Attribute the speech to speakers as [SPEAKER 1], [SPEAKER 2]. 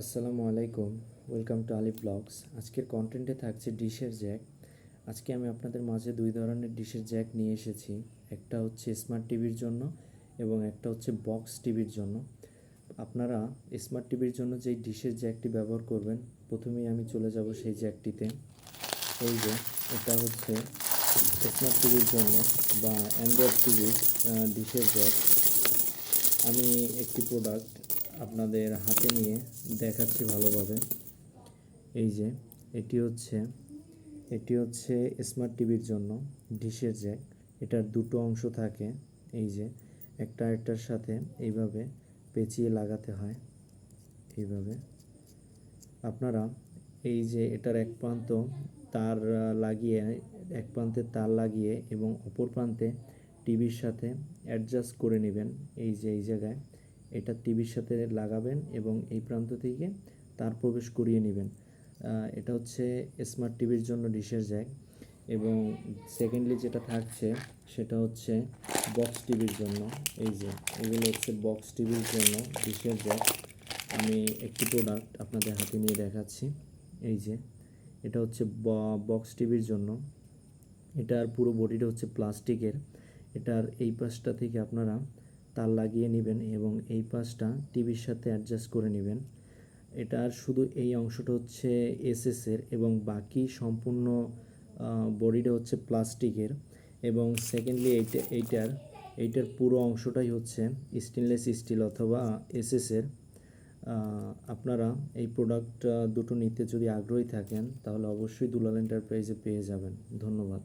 [SPEAKER 1] আসসালামু আলাইকুম welcome to Ali blogs আজকের কন্টেন্টে থাকছে ডিশের জ্যাক আজকে আমি আপনাদের মাঝে দুই ধরনের ডিশের জ্যাক নিয়ে এসেছি। একটা হচ্ছে স্মার্ট টিভির জন্য এবং একটা হচ্ছে বক্স টিভির জন্য। আপনারা স্মার্ট টিভির জন্য যেই ডিশের জ্যাকটি ব্যবহার করবেন, প্রথমেই আমি চলে যাব সেই জ্যাকটিতে এই যে, এটা হচ্ছে স্মার্ট টিভির জন্য বা অ্যান্ড্রয়েড টিভির ডিশের জ্যাক আমি একটি প্রোডাক্ট আপনাদের হাতে নিয়ে দেখাচ্ছি ভালোভাবে। এই যে, এটি হচ্ছে এটি হচ্ছে স্মার্ট টিভির জন্য ডিশের জ্যাক। এটার দুটো অংশ থাকে, এই যে, একটা একটার সাথে এইভাবে পেঁচিয়ে লাগাতে হয়, এইভাবে। আপনারা এই যে, এটার এক প্রান্ত তার লাগিয়ে, এক প্রান্তে তার লাগিয়ে এবং অপর প্রান্তে টিভির সাথে অ্যাডজাস্ট করে নেবেন, এই যে, এই জায়গায়। এটা টিভির সাথে লাগাবেন এবং এই প্রান্ত থেকে তার প্রবেশ করিয়ে নেবেন। এটা হচ্ছে স্মার্ট টিভির জন্য ডিশের জ্যাক এবং সেকেন্ডলি যেটা থাকছে সেটা হচ্ছে বক্স টিভির জন্য। এই যে, এগুলো হচ্ছে বক্স টিভির জন্য ডিশের জ্যাক আমি একটি প্রোডাক্ট আপনাদের হাতে নিয়ে দেখাচ্ছি। এই যে, এটা হচ্ছে বক্স টিভির জন্য। এটার পুরো বডিটা হচ্ছে প্লাস্টিকের এটার এই পাশটা থেকে আপনারা তার লাগিয়ে নেবেন এবং এই পাশটা টিভির সাথে অ্যাডজাস্ট করে নেবেন। এটার শুধু এই অংশটা হচ্ছে এসএসের এবং বাকি সম্পূর্ণ বডিটা হচ্ছে প্লাস্টিকের এবং সেকেন্ডলি এইটা, এইটার এইটার পুরো অংশটাই হচ্ছে স্টেনলেস স্টিল অথবা এসএসের আপনারা এই প্রোডাক্ট দুটো নিতে যদি আগ্রহী থাকেন তাহলে অবশ্যই দুলাল এন্টারপ্রাইজে পেয়ে যাবেন। ধন্যবাদ।